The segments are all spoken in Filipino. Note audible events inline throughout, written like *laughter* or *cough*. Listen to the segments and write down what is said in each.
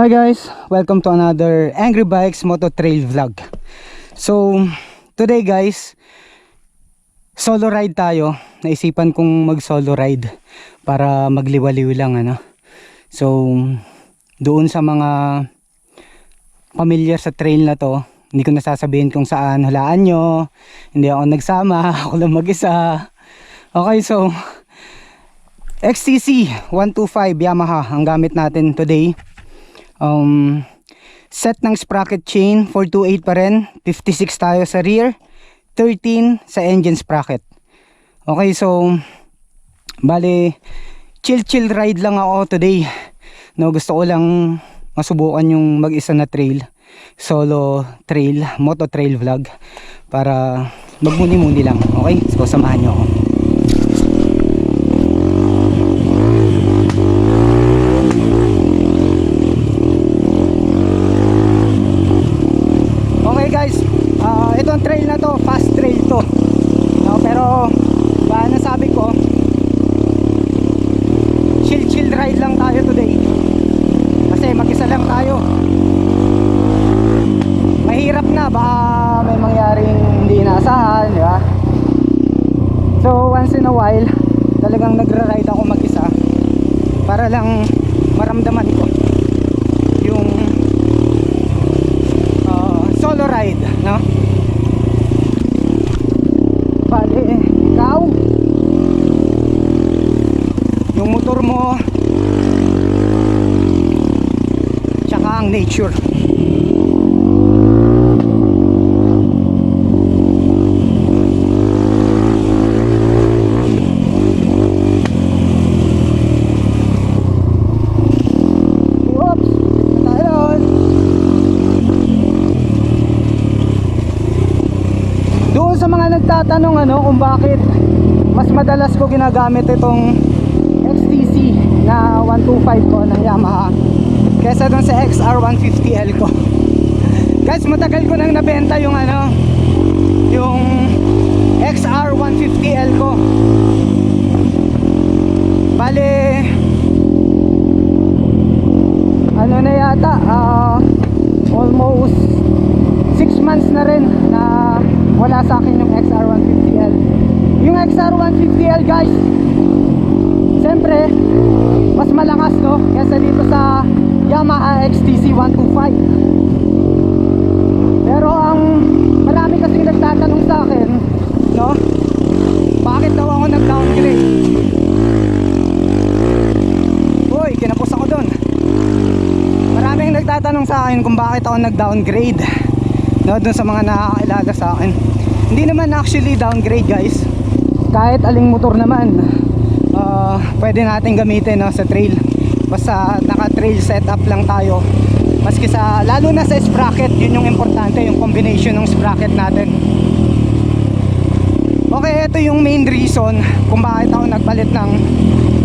Hi guys, welcome to another Angry Bikes Moto Trail vlog. So, today guys, solo ride tayo. Naisipan kong mag solo ride para magliwaliw lang ano. So, doon sa mga familiar sa trail na to, hindi ko nasasabihin kung saan hulaan nyo. Hindi ako nagsama, *laughs* ako lang mag-isa. Okay, so XTC 125 Yamaha ang gamit natin today. Um, set ng sprocket chain 428 pa rin 56 tayo sa rear 13 sa engine sprocket. Okay so bali chill chill ride lang ako today. No gusto ko lang masubukan yung mag isa na trail solo trail moto trail vlog para magmuni muni lang. Okay so samahan nyo ako Okay guys, ah itong trail na to, fast trail to. No, pero ba nasabi ko, chill chill ride lang tayo today. Kasi mag-isa lang tayo. Mahirap na baka may mangyaring hindi inaasahan, di ba? So once in a while, talagang nagra-ride ako mag-isa para lang maramdaman ko yung uh, solo ride, no? Bale, ikaw, yung motor mo, tsaka ang nature. Oops! Tayo doon. Doon sa nagtatanong ano kung bakit mas madalas ko ginagamit itong XTC na 125 ko ng Yamaha kesa doon sa XR150L ko. *laughs* Guys, matagal ko nang nabenta yung ano yung XR150L ko. Bale ano na yata ah, almost 6 months na rin na wala sa akin yung XR150L yung XR150L guys siyempre mas malakas no kesa dito sa Yamaha XTC 125 pero ang marami kasing nagtatanong sa akin no bakit daw ako nag downgrade uy kinapos ako doon Maraming nagtatanong sa akin kung bakit ako nag-downgrade no, dun sa mga nakakilala sa akin. Hindi naman actually downgrade guys. Kahit aling motor naman, uh, pwede natin gamitin no, sa trail. Basta naka-trail setup lang tayo. Maski sa, lalo na sa sprocket, yun yung importante, yung combination ng sprocket natin. Okay, ito yung main reason kung bakit ako nagpalit ng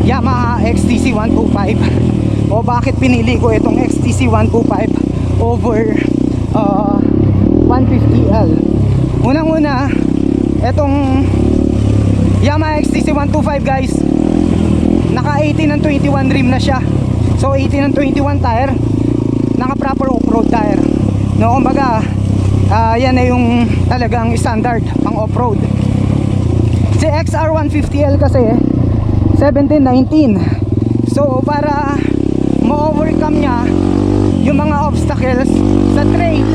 Yamaha XTC 125 o bakit pinili ko itong XTC 125 over uh, 150L. Unang-una, itong Yamaha XTC 125 guys, naka 18 ng 21 rim na siya. So 18 ng 21 tire, naka proper off-road tire. No, kumbaga, ah, yan na yung talagang standard pang off-road. Si XR150L kasi 1719. So para ma-overcome niya yung mga obstacles sa trail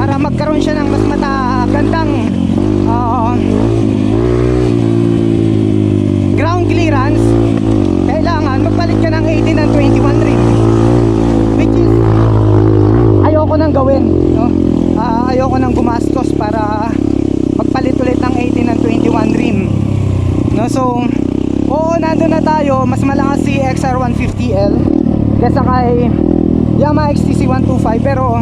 para magkaroon siya ng mas matagandang ah, ground clearance kailangan magpalit ka ng 18 and 21 rim which is ayoko nang gawin no? Ah, ayoko nang gumastos para magpalit ulit ng 18 and 21 rim no so oo nandun na tayo. Mas malakas si XR150L kesa kay Yamaha XTC 125 pero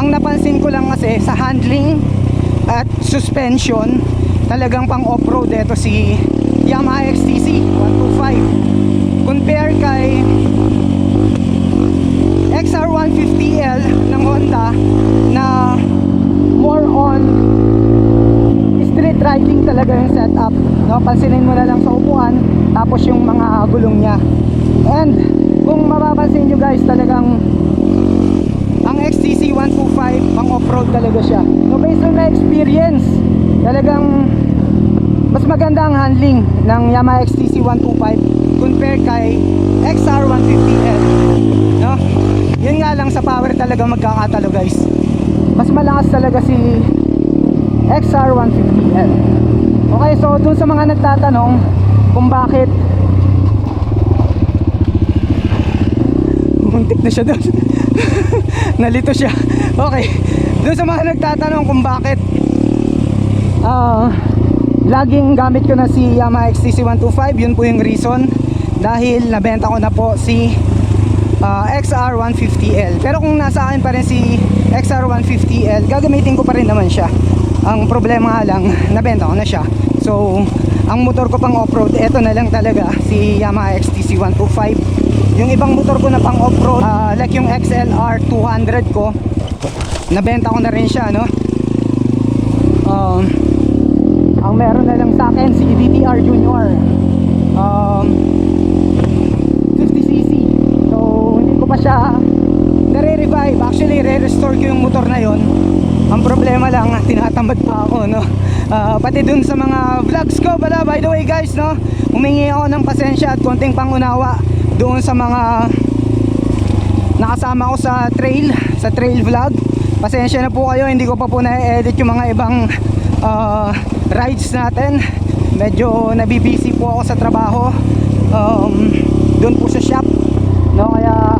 ang napansin ko lang kasi sa handling at suspension talagang pang off-road ito si Yamaha XTC 125 compare kay looking talaga yung setup no? pansinin mo na lang sa upuan tapos yung mga gulong niya and kung mapapansin nyo guys talagang ang XTC 125 pang off-road talaga siya no, based on my experience talagang mas maganda ang handling ng Yamaha XTC 125 compared kay XR 150F no? yun nga lang sa power talaga magkakatalo guys mas malakas talaga si XR 150L. Okay, so dun sa mga nagtatanong kung bakit Muntik na siya doon. *laughs* Nalito siya. Okay. Doon sa mga nagtatanong kung bakit ah laging gamit ko na si Yamaha XTC 125, yun po yung reason dahil nabenta ko na po si ah, XR 150L. Pero kung nasa akin pa rin si XR 150L, gagamitin ko pa rin naman siya. Ang problema lang, nabenta ko na siya. So, ang motor ko pang off-road, eto na lang talaga si Yamaha XTC 125. Yung ibang motor ko na pang off-road, ah, like yung XLR 200 ko, nabenta ko na rin siya, no? Um, ang meron na lang sa akin si DTR Junior. Um, 50cc. So, hindi ko pa siya nare-revive. Actually, re-restore ko yung motor na yon. Ang problema lang, *laughs* tinatamad pa ako, no? Ah, pati dun sa mga vlogs ko pala, by the way guys, no? Humingi ako ng pasensya at konting pangunawa doon sa mga nakasama ko sa trail, sa trail vlog. Pasensya na po kayo, hindi ko pa po na-edit yung mga ibang ah, rides natin. Medyo nabibisi po ako sa trabaho. Um, doon po sa shop. No, kaya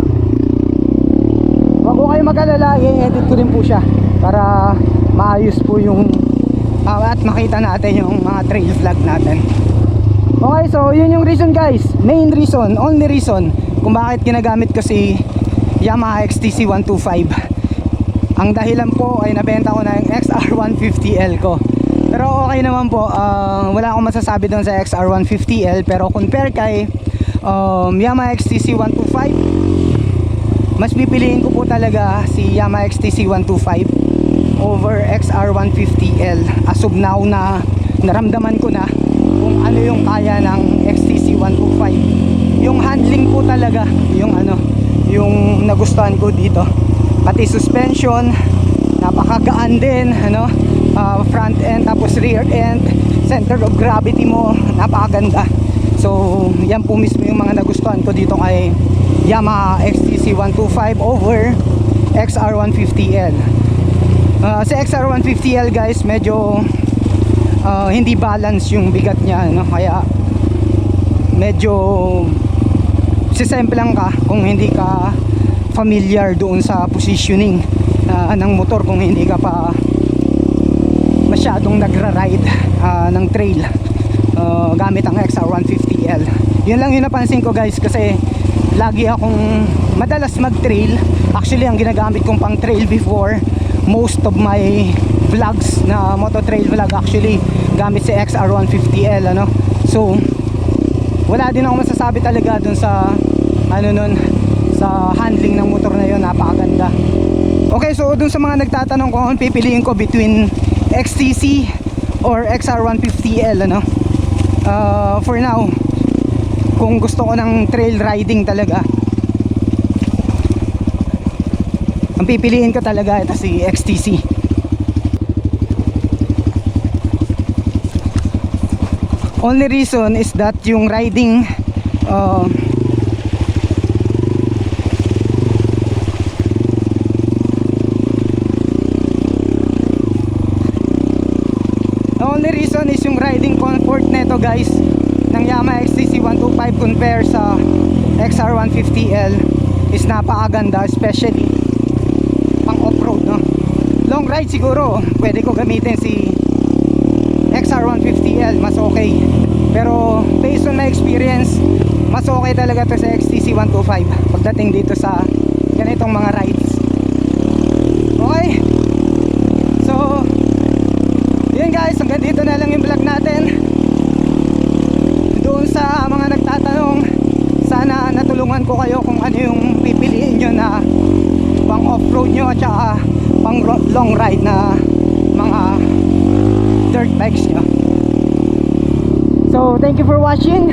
mag-alala, i-edit ko din po siya para maayos po yung ah, at makita natin yung mga trail vlog natin. Okay, so yun yung reason guys. Main reason, only reason kung bakit ginagamit ko si Yamaha XTC 125. Ang dahilan po ay nabenta ko na yung XR150L ko. Pero okay naman po, ah, wala akong masasabi doon sa XR150L pero compare kay um, Yamaha XTC 125 mas pipiliin ko po talaga si Yamaha XTC 125 over XR150L as of now na naramdaman ko na kung ano yung kaya ng XTC 125 yung handling po talaga yung ano yung nagustuhan ko dito. Pati suspension napakagaan din ano ah, front end tapos rear end center of gravity mo napakaganda. So yan po mismo yung mga nagustuhan ko dito kay Yamaha XTC 125 over XR150L Ah, sa XR150L guys medyo ah, hindi balance yung bigat niya no? kaya medyo sisemplang ka kung hindi ka familiar doon sa positioning ah, ng motor kung hindi ka pa masyadong nagra-ride ah, ng trail ah, gamit ang XR150L yun lang yung napansin ko guys kasi lagi akong madalas mag-trail. Actually ang ginagamit kong pang trail before most of my vlogs na moto trail vlog actually gamit si XR150L ano? So wala din ako masasabi talaga dun sa ano nun sa handling ng motor na yun. Napakaganda. Okay so dun sa mga nagtatanong kung pipiliin ko between XTC or XR150L ano? Uh, for now kung gusto ko ng trail riding talaga. Ang pipiliin ko talaga ito si XTC only reason is that yung riding uh, only reason is yung riding comfort neto guys Yamaha XTC 125 compare sa XR150L is napakaganda especially pang off-road no? Long ride siguro pwede ko gamitin si XR150L mas okay. Pero based on my experience mas okay talaga to sa XTC 125 pagdating dito sa ganitong mga rides. Okay? So yun guys hanggang dito na lang yung vlog natin doon sa mga nagtatanong sana natulungan ko kayo kung ano yung pipiliin nyo na pang off-road nyo at saka pang long ride na mga dirt bikes nyo so thank you for watching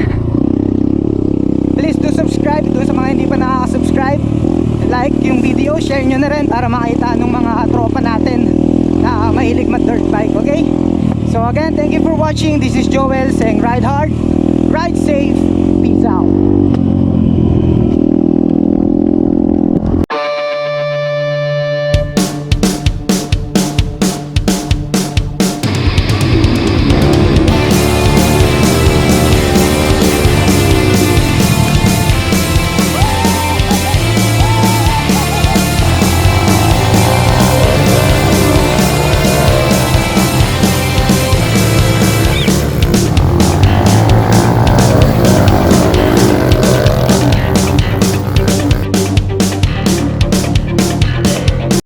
please do subscribe doon sa mga hindi pa nakaka-subscribe like yung video, share nyo na rin para makita ng mga tropa natin na mahilig mag dirt bike, okay? So again, thank you for watching. This is Joel saying ride hard, ride safe,